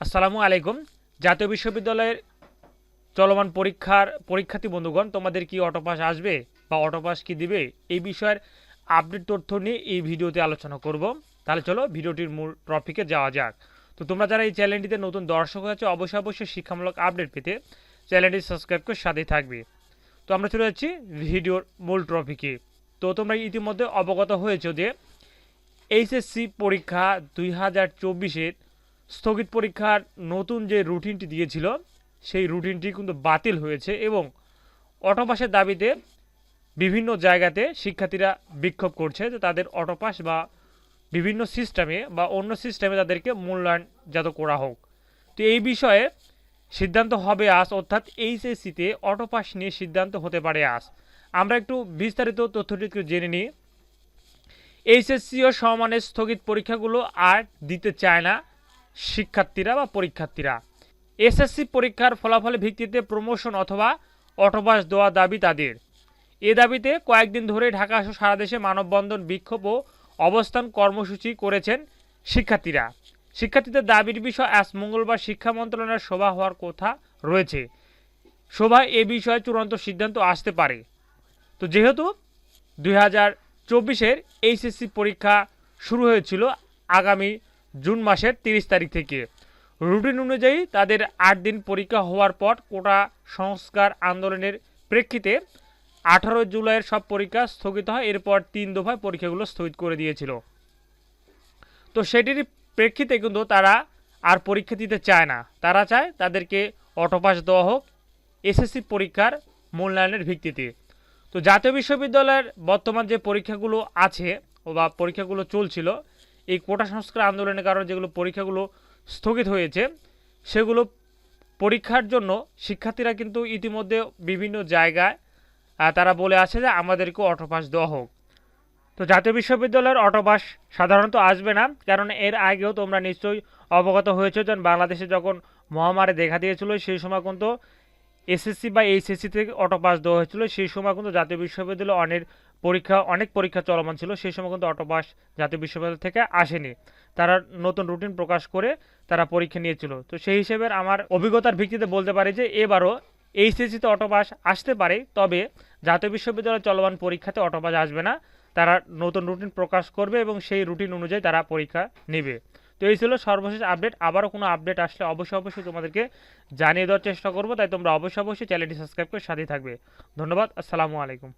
আসসালামু আলাইকুম। জাতীয় বিশ্ববিদ্যালয়ের চলমান পরীক্ষার পরীক্ষার্থী বন্ধুগণ, তোমাদের কি অটোপাস আসবে বা অটোপাস কি দিবে? এই বিষয়ের আপডেট তথ্য নিয়ে এই ভিডিওতে আলোচনা করব। তাহলে চলো ভিডিওটির মূল টপিকে যাওয়া যাক। তো তোমরা যারা এই চ্যানেলটিতে নতুন দর্শক আছে অবশ্যই অবশ্যই শিক্ষামূলক আপডেট পেতে চ্যানেলটি সাবস্ক্রাইব করে সাথেই থাকবে। তো আমরা চলে যাচ্ছি ভিডিওর মূল টপিকে তো তোমরা ইতিমধ্যে অবগত হয়েছো যে এইচএসসি পরীক্ষা দুই হাজার চব্বিশের স্থগিত পরীক্ষার নতুন যে রুটিনটি দিয়েছিল, সেই রুটিনটি কিন্তু বাতিল হয়েছে এবং অটোপাসের দাবিতে বিভিন্ন জায়গাতে শিক্ষার্থীরা বিক্ষোভ করছে যে তাদের অটোপাস বা বিভিন্ন সিস্টেমে বা অন্য সিস্টেমে তাদেরকে মূল্যায়ন যাত করা হোক। তো এই বিষয়ে সিদ্ধান্ত হবে আজ, অর্থাৎ এইচএসসিতে অটোপাস নিয়ে সিদ্ধান্ত হতে পারে আজ। আমরা একটু বিস্তারিত তথ্যটি একটু জেনে নিই। এইচএসসি ও সমানের স্থগিত পরীক্ষাগুলো আর দিতে চায় না। শিক্ষার্থীরা বা পরীক্ষার্থীরা। এসএসসি পরীক্ষার ফলাফলের ভিত্তিতে প্রমোশন অথবা অটোপাস দেওয়া দাবি তাদের। এ দাবিতে কয়েকদিন ধরে ঢাকা সহ সারা দেশে মানববন্ধন, বিক্ষোভ ও অবস্থান কর্মসূচি করেছেন শিক্ষার্থীরা। শিক্ষার্থীদের দাবির বিষয় আজ মঙ্গলবার শিক্ষা মন্ত্রণালয়ের সভা হওয়ার কথা রয়েছে। সভায় এ বিষয়ে চূড়ান্ত সিদ্ধান্ত আসতে পারে। তো যেহেতু দুই হাজার চব্বিশের এইচএসসি পরীক্ষা শুরু হয়েছিল আগামী জুন মাসের তিরিশ তারিখ থেকে। রুটিন অনুযায়ী তাদের আট দিন পরীক্ষা হওয়ার পর কোটা সংস্কার আন্দোলনের প্রেক্ষিতে আঠারো জুলাইয়ের সব পরীক্ষা স্থগিত হয়, এরপর তিন দফায় পরীক্ষাগুলো স্থগিত করে দিয়েছিল। তো সেটির প্রেক্ষিতে কিন্তু তারা আর পরীক্ষা দিতে চায় না। তারা চায় তাদেরকে অটোপাস দেওয়া হোক, এসএসসি পরীক্ষার মূল্যায়নের ভিত্তিতে। তো জাতীয় বিশ্ববিদ্যালয়ের বর্তমান যে পরীক্ষাগুলো আছে বা পরীক্ষাগুলো চলছিল এই কোটা সংস্কার আন্দোলনের কারণে যেগুলো পরীক্ষাগুলো স্থগিত হয়েছে, সেগুলো পরীক্ষার জন্য শিক্ষার্থীরা কিন্তু ইতিমধ্যে বিভিন্ন জায়গায় তারা বলে আছে যে আমাদেরকে অটোপাস দেওয়া হোক। তো জাতীয় বিশ্ববিদ্যালয়ের অটোপাস সাধারণত আসবে না, কারণ এর আগেও তোমরা নিশ্চয়ই অবগত হয়েছে যখন বাংলাদেশে যখন মহামারী দেখা দিয়েছিল, সেই সময় কিন্তু এসএসসি বা এইচএসসি থেকে অটোপাস দেওয়া হয়েছিল, সেই সময় কিন্তু জাতীয় বিশ্ববিদ্যালয়ে অনেক পরীক্ষা, অনেক পরীক্ষা চলমান ছিল। সেই সময় কিন্তু অটোপাস জাতীয় বিশ্ববিদ্যালয় থেকে আসেনি। তারা নতুন রুটিন প্রকাশ করে তারা পরীক্ষা নিয়েছিল। তো সেই হিসেবে আমার অভিজ্ঞতার ভিত্তিতে বলতে পারি যে, এবারও এইচএসসিতে অটোপাস আসতে পারে, তবে জাতীয় বিশ্ববিদ্যালয় চলমান পরীক্ষাতে অটোপাস আসবে না। তারা নতুন রুটিন প্রকাশ করবে এবং সেই রুটিন অনুযায়ী তারা পরীক্ষা নেবে। তো এই ছিল সর্বশেষ আপডেট আবারও কোনো আপডেট আসলে অবশ্যই অবশ্যই তোমাদেরকে জানিয়ে দেওয়ার চেষ্টা করব। তাই তোমরা অবশ্যই অবশ্যই চ্যানেলটি সাবস্ক্রাইব করে সাথেই থাকবে। ধন্যবাদ। আসসালামু আলাইকুম।